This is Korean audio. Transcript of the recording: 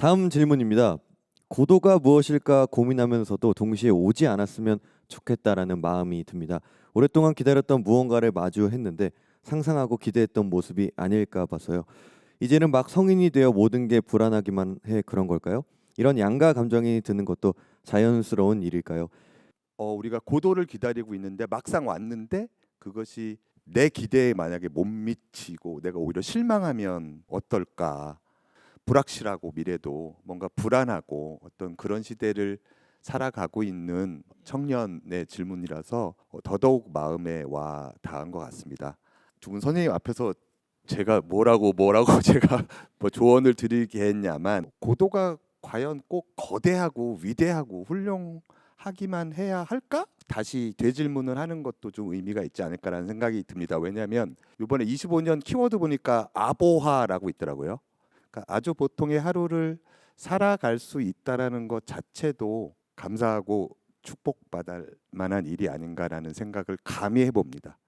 다음 질문입니다. 고도가 무엇일까 고민하면서도 동시에 오지 않았으면 좋겠다라는 마음이 듭니다. 오랫동안 기다렸던 무언가를 마주했는데 상상하고 기대했던 모습이 아닐까 봐서요. 이제는 막 성인이 되어 모든 게 불안하기만 해 그런 걸까요? 이런 양가 감정이 드는 것도 자연스러운 일일까요? 어, 우리가 고도를 기다리고 있는데 막상 왔는데 그것이 내 기대에 만약에 못 미치고 내가 오히려 실망하면 어떨까? 불확실하고 미래도 뭔가 불안하고 어떤 그런 시대를 살아가고 있는 청년의 질문이라서 어, 더더욱 마음에 와 닿은 것 같습니다. 두 분 선생님 앞에서 제가 뭐라고 뭐라고 제가 뭐 조언을 드리겠냐만 고도가 과연 꼭 거대하고 위대하고 훌륭하기만 해야 할까? 다시 되질문을 하는 것도 좀 의미가 있지 않을까라는 생각이 듭니다. 왜냐하면 이번에 25년 키워드 보니까 아보하라고 있더라고요. 그러니까 아주 보통의 하루를 살아갈 수 있다라는 것 자체도 감사하고 축복받을 만한 일이 아닌가라는 생각을 감히 해봅니다.